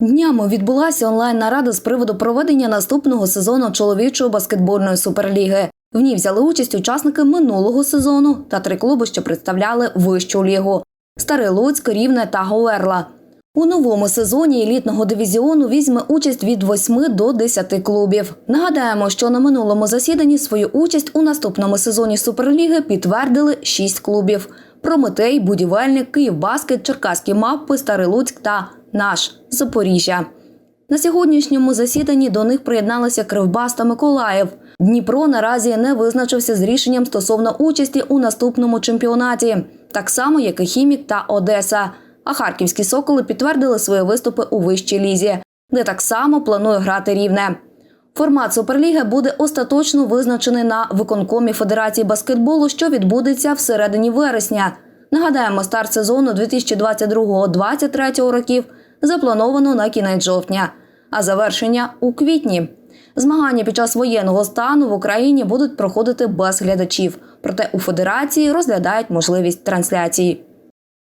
Днями відбулася онлайн-нарада з приводу проведення наступного сезону чоловічої баскетбольної суперліги. В ній взяли участь учасники минулого сезону та три клуби, що представляли вищу лігу: Старий Луцьк, Рівне та Говерла. У новому сезоні елітного дивізіону візьме участь від 8 до 10 клубів. Нагадаємо, що на минулому засіданні свою участь у наступному сезоні Суперліги підтвердили 6 клубів: Прометей, Будівельник, Київбаскет, Черкаські мавпи, Старий Луцьк та наш Запоріжжя. На сьогоднішньому засіданні до них приєдналися Кривбас та Миколаїв. Дніпро наразі не визначився з рішенням стосовно участі у наступному чемпіонаті, так само як і Хімік та Одеса. А харківські соколи підтвердили свої виступи у вищій лізі, де так само планує грати рівне. Формат Суперліги буде остаточно визначений на виконкомі Федерації баскетболу, що відбудеться всередині вересня. Нагадаємо, старт сезону 2022-2023 років заплановано на кінець жовтня, а завершення у квітні. Змагання під час воєнного стану в Україні будуть проходити без глядачів, проте у федерації розглядають можливість трансляції.